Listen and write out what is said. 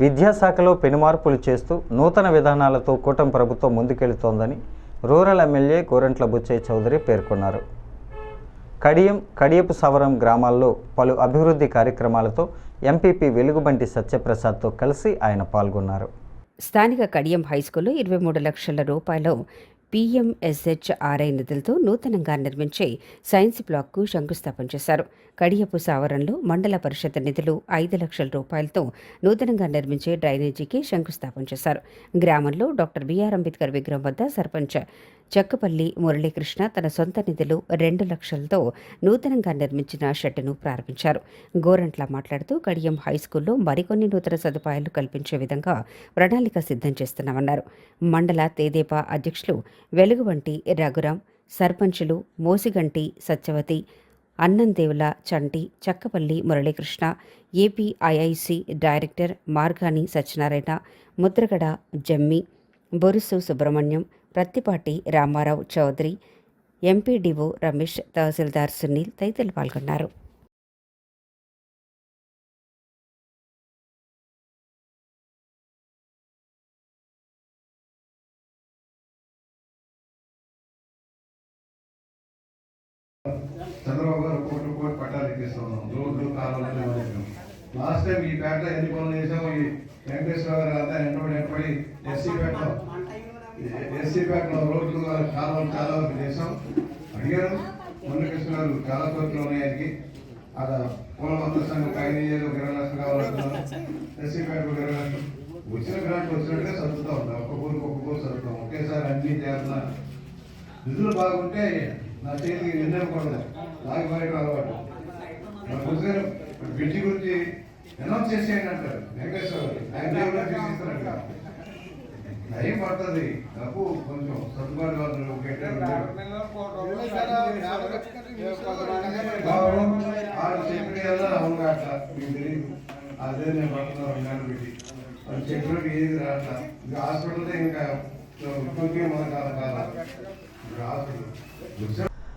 విద్యాశాఖలో పెనుమార్పులు చేస్తూ నూతన విధానాలతో కూటమి ప్రభుత్వం ముందుకెళుతోందని రూరల్ ఎమ్మెల్యే గోరంట్ల బుచ్చయ్య చౌదరి పేర్కొన్నారు. కడియం కడియపు సవరం గ్రామాల్లో పలు అభివృద్ధి కార్యక్రమాలతో ఎంపీపీ వెలుగుబంటి సత్యప్రసాద్తో కలిసి ఆయన పాల్గొన్నారు. స్థానిక కడియం హైస్కూల్లో ఇరవై మూడు లక్షల రూపాయలు పీఎంఎస్హెచ్ఆర్ఐ నిధులతో నూతనంగా నిర్మించే సైన్స్ బ్లాక్కు శంకుస్థాపన చేశారు. కడియపు సావరంలో మండల పరిషత్ నిధులు ఐదు లక్షల రూపాయలతో నూతనంగా నిర్మించే డ్రైనేజీకి శంకుస్థాపన చేశారు. గ్రామంలో డాక్టర్ బిఆర్ అంబేద్కర్ విగ్రహం వద్ద సర్పంచ్ చెక్కపల్లి మురళీకృష్ణ తన సొంత నిధులు రెండు లక్షలతో నూతనంగా నిర్మించిన షెడ్డును ప్రారంభించారు. గోరంట్ల మాట్లాడుతూ కడియం హైస్కూల్లో మరికొన్ని నూతన సదుపాయాలు కల్పించే విధంగా ప్రణాళిక సిద్ధం చేస్తున్నామన్నారు. మండల తేదేపా అధ్యక్షులు వెలుగువంటి రఘురాం సర్పంచులు Mosiganti Satyavati Annandevula Chanti Chakkapalli Muralikrishna APIIC director Margani Satyanarayana Mudragada Jammi Borusu Subrahmanyam Prattipati Ramarao Chowdary MPDO Ramesh తహసీల్దార్ సునీల్ తదితరులు పాల్గొన్నారు. చంద్రబాబు గారు కోటి కోటి పట్టాలు ఎక్కిస్తున్నాం రోడ్లు కాలువలు లాస్ట్ టైం ఈ పేటలో ఎన్ని పనులు చేసాము ఈ వెంకటేశ్వర గారు అంతా ఎండబడి ఎండబడి ఎస్సీ పేటలో ఎస్సీపేటలో రోడ్లు కాలువలు చాలా వరకు చేసాం అడిగారు. మురళీకృష్ణ గారు చాలా కోట్లు ఉన్నాయి ఆయనకి. అక్కడ పూల సంఘం ఐదు ఒక ఇరవై లక్షలు కావాలంటున్నాం ఎస్సీపేట ఒక ఇరవై లక్షలు. వచ్చిన గ్రాంట్ వచ్చినట్టుగా సర్దుతా ఉంటాం ఒక్క ఊరికి ఒక్క ఊరు సర్దుతాం. ఒకేసారి అన్ని చేస్తున్నా. నిధులు బాగుంటే నా చేతికి నిన్నకూడదు నాకు బయట అలవాటు నా గురుగారు బ్రిడ్జి గురించి అనౌన్స్ చేసేయండి అంటారు. వెంకటేశ్వర గారు. ఆయన దేవుడు తీసిస్తారంట టైం పడుతుంది. డబ్బు కొంచెం సర్దుబాటు వెళ్ళా అవును అట్లా మీకు తెలియదు అదే నేను పడుతున్నాను రెండు పెట్టి అది సెక్యూరిటీ ఏది రాట్లా ఇంకా హాస్పిటల్ ఇంకా ఇంకే మన కాలం కాలం హాస్పిటల్